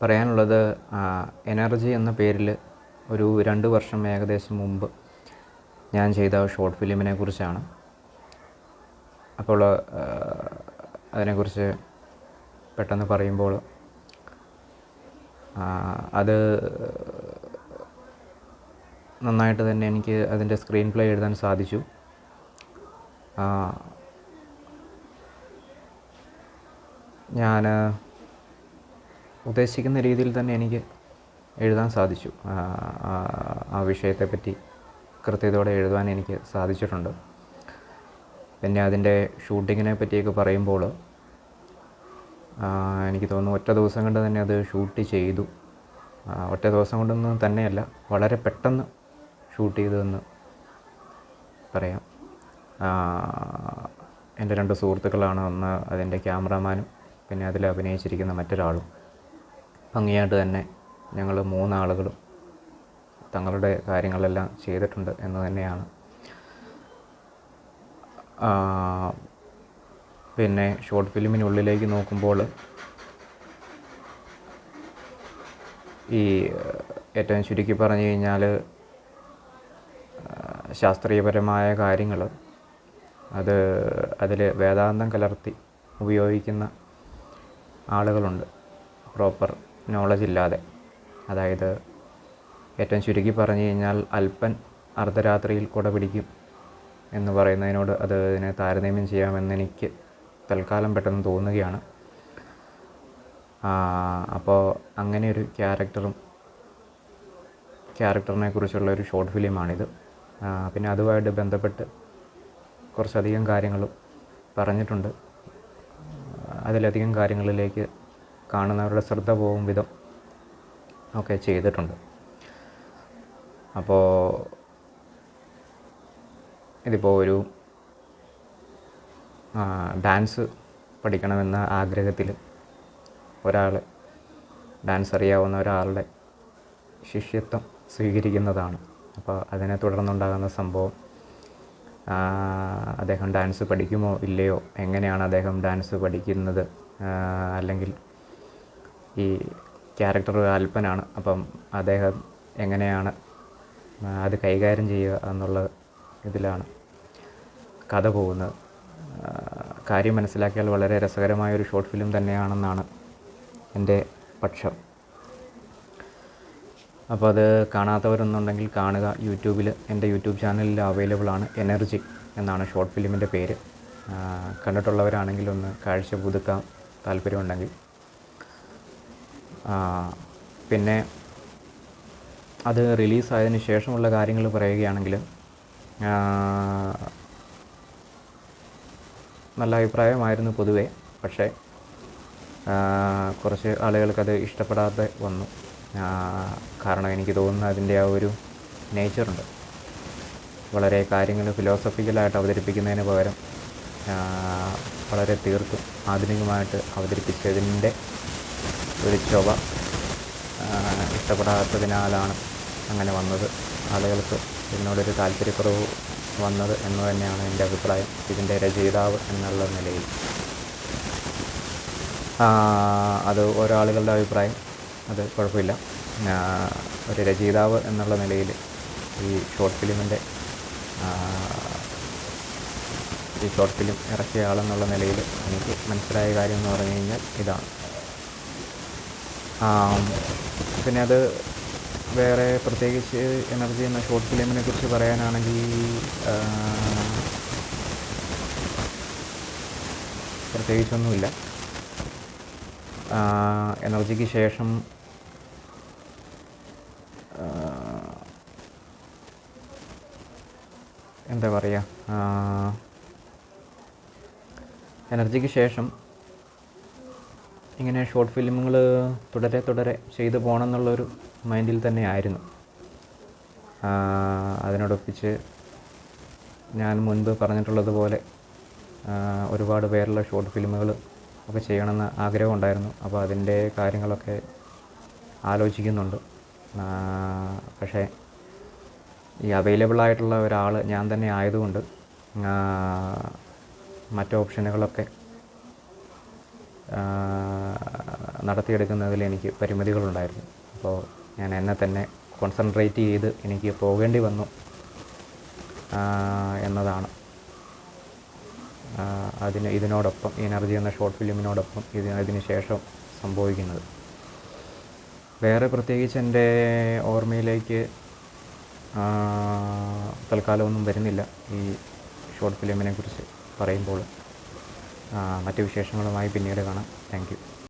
പറയാനുള്ളത് എനർജി എന്ന പേരിൽ ഒരു രണ്ട് വർഷം ഏകദേശം മുമ്പ് ഞാൻ ചെയ്ത ഷോർട്ട് ഫിലിമിനെ കുറിച്ചാണ്. അപ്പോൾ അതിനെക്കുറിച്ച് പെട്ടെന്ന് പറയുമ്പോൾ അത് നന്നായിട്ട് തന്നെ എനിക്ക് അതിന്റെ സ്ക്രീൻ പ്ലേ എഴുതാൻ സാധിച്ചു. ഞാൻ ഉദ്ദേശിക്കുന്ന രീതിയിൽ തന്നെ എനിക്ക് എഴുതാൻ സാധിച്ചു. ആ, വിഷയത്തെപ്പറ്റി കൃത്യതയോടെ എഴുതാൻ എനിക്ക് സാധിച്ചിട്ടുണ്ട്. പിന്നെ അതിന്റെ ഷൂട്ടിങ്ങിനെ പറ്റിയൊക്കെ പറയുമ്പോൾ എനിക്ക് തോന്നുന്നു ഒറ്റ ദിവസം കൊണ്ട് തന്നെ അത് ഷൂട്ട് ചെയ്തു. ഒറ്റ ദിവസം കൊണ്ടൊന്നും തന്നെയല്ല വളരെ പെട്ടെന്ന് ഷൂട്ട് ചെയ്തതെന്ന് പറയാം. എന്റെ രണ്ട് സുഹൃത്തുക്കളാണ് ഒന്ന് അതിന്റെ ക്യാമറാമാനും പിന്നെ അതിൽ അഭിനയിച്ചിരിക്കുന്ന മറ്റൊരാളും. ഭംഗിയായിട്ട് തന്നെ ഞങ്ങൾ മൂന്നാളുകളും തങ്ങളുടെ കാര്യങ്ങളെല്ലാം ചെയ്തിട്ടുണ്ട് എന്ന് തന്നെയാണ്. പിന്നെ ഷോർട്ട് ഫിലിമിനുള്ളിലേക്ക് നോക്കുമ്പോൾ ഈ ഏറ്റവും ചുരുക്കി പറഞ്ഞു കഴിഞ്ഞാൽ ശാസ്ത്രീയപരമായ കാര്യങ്ങൾ അത് അതിൽ വേദാന്തം കലർത്തി ഉപയോഗിക്കുന്ന ആളുകളുണ്ട്. പ്രോപ്പർ നോളജ് ഇല്ലാതെ. അതായത് ഏറ്റവും ചുരുക്കി പറഞ്ഞു കഴിഞ്ഞാൽ അല്പൻ അർദ്ധരാത്രിയിൽ കുട പിടിക്കും എന്ന് പറയുന്നതിനോട് അത് അതിനെ താരതമ്യം ചെയ്യാമെന്ന് എനിക്ക് തൽക്കാലം പെട്ടെന്ന് തോന്നുകയാണ്. അപ്പോൾ അങ്ങനെ ഒരു ക്യാരക്ടറും ക്യാരക്ടറിനെ കുറിച്ചുള്ള ഒരു ഷോർട്ട് ഫിലിമാണിത് പിന്നെ അതുമായിട്ട് ബന്ധപ്പെട്ട് കുറച്ചധികം കാര്യങ്ങളും പറഞ്ഞിട്ടുണ്ട്. അതിലധികം കാര്യങ്ങളിലേക്ക് കാണുന്നവരുടെ ശ്രദ്ധ പോകും വിധം ഒക്കെ ചെയ്തിട്ടുണ്ട്. അപ്പോൾ ഇതിപ്പോൾ ഒരു ഡാൻസ് പഠിക്കണമെന്ന ആഗ്രഹത്തിൽ ഒരാൾ ഡാൻസ് അറിയാവുന്ന ഒരാളുടെ ശിഷ്യത്വം സ്വീകരിക്കുന്നതാണ്. അപ്പോൾ അതിനെ തുടർന്നുണ്ടാകുന്ന സംഭവം അദ്ദേഹം ഡാൻസ് പഠിക്കുമോ ഇല്ലയോ എങ്ങനെയാണ് അദ്ദേഹം ഡാൻസ് പഠിക്കുന്നത് അല്ലെങ്കിൽ ഈ ക്യാരക്ടർ അല്പനാണ്. അപ്പം അദ്ദേഹം എങ്ങനെയാണ് അത് കൈകാര്യം ചെയ്യുക എന്നുള്ള ഇതിലാണ് കഥ പോകുന്നത്. കാര്യം മനസ്സിലാക്കിയാൽ വളരെ രസകരമായ ഒരു ഷോർട്ട് ഫിലിം തന്നെയാണെന്നാണ് എന്റെ പക്ഷം. അപ്പോൾ അത് കാണാത്തവരൊന്നുണ്ടെങ്കിൽ കാണുക. യൂട്യൂബിൽ എന്റെ യൂട്യൂബ് ചാനലിൽ അവൈലബിൾ ആണ് എനർജി എന്നാണ് ഷോർട്ട് ഫിലിമിന്റെ പേര്. കണ്ടിട്ടുള്ളവരാണെങ്കിൽ ഒന്ന് കാഴ്ച പുതുക്കാൻ താല്പര്യമുണ്ടെങ്കിൽ പിന്നെ അത് റിലീസായതിന് ശേഷമുള്ള കാര്യങ്ങൾ പറയുകയാണെങ്കിൽ നല്ല അഭിപ്രായമായിരുന്നു പൊതുവെ. പക്ഷേ കുറച്ച് ആളുകൾക്കത് ഇഷ്ടപ്പെടാതെ വന്നു. കാരണം എനിക്ക് തോന്നുന്ന അതിന്റെ ആ ഒരു നേച്ചറുണ്ട്. വളരെ കാര്യങ്ങൾ ഫിലോസഫിക്കലായിട്ട് അവതരിപ്പിക്കുന്നതിന് പകരം വളരെ തീർത്തും ആധുനികമായിട്ട് അവതരിപ്പിച്ചതിന്റെ ഒരു ചൊവ ആ, ഇഷ്ടപ്പെടാത്തതിനാലാണ് അങ്ങനെ വന്നത്. ആളുകൾക്ക് ഇതിനോടൊരു താല്പര്യക്കുറവ് വന്നത് എന്ന് തന്നെയാണ് എന്റെ അഭിപ്രായം. ഇതിന്റെ രചയിതാവ് എന്നുള്ള നിലയിൽ. അത് ഓരോ ആളുകളുടെ അഭിപ്രായം. അത് കുഴപ്പമില്ല. ഒരു രചയിതാവ് എന്നുള്ള നിലയിൽ ഈ ഷോർട്ട് ഫിലിമിന്റെ ഈ ഷോർട്ട് ഫിലിം ഇറക്കിയ ആളെന്നുള്ള നിലയിൽ എനിക്ക് മനസ്സിലായ കാര്യം എന്ന് പറഞ്ഞു കഴിഞ്ഞാൽ ഇതാണ്. പിന്നെ അത് വേറെ പ്രത്യേകിച്ച് എനർജി എന്ന ഷോർട്ട് ഫിലിമിനെ കുറിച്ച് പറയാനാണെങ്കിൽ പ്രത്യേകിച്ചൊന്നുമില്ല. എനർജിക്ക് ശേഷം എന്താ പറയുക എനർജിക്ക് ശേഷം ഇങ്ങനെ ഷോർട്ട് ഫിലിമുകൾ തുടരെ തുടരെ ചെയ്തു പോകണം എന്നുള്ളൊരു മൈൻഡിൽ തന്നെ ആയിരുന്നു അതിനോടൊപ്പിച്ച് ഞാൻ മുൻപ് പറഞ്ഞിട്ടുള്ളതുപോലെ ഒരുപാട് പേരുള്ള ഷോർട്ട് ഫിലിമുകൾ ഒക്കെ ചെയ്യണമെന്ന് ആഗ്രഹം ഉണ്ടായിരുന്നു അപ്പോൾ അതിന്റെ കാര്യങ്ങളൊക്കെ ആലോചിക്കുന്നുണ്ട്. പക്ഷേ ഈ അവൈലബിൾ ആയിട്ടുള്ള ഒരാൾ ഞാൻ തന്നെ ആയതുകൊണ്ട് മറ്റ് ഓപ്ഷനുകളൊക്കെ നടത്തിയെടുക്കുന്നതിൽ എനിക്ക് പരിമിതികളുണ്ടായിരുന്നു. അപ്പോൾ ഞാൻ എന്നെ തന്നെ കോൺസെൻട്രേറ്റ് ചെയ്ത് എനിക്ക് പോകേണ്ടി വന്നു. എന്നതാണ്. അതിന് ഇതിനോടൊപ്പം എനർജി എന്ന ഷോർട്ട് ഫിലിമിനോടൊപ്പം ഇതിന് അതിന് ശേഷം സംഭവിക്കുന്നത്. വേറെ പ്രത്യേകിച്ച് എന്റെ ഓർമ്മയിലേക്ക് തൽക്കാലമൊന്നും വരുന്നില്ല ഈ ഷോർട്ട് ഫിലിമിനെ കുറിച്ച് പറയുമ്പോൾ മറ്റു വിശേഷങ്ങളുമായി പിന്നീട് കാണാം.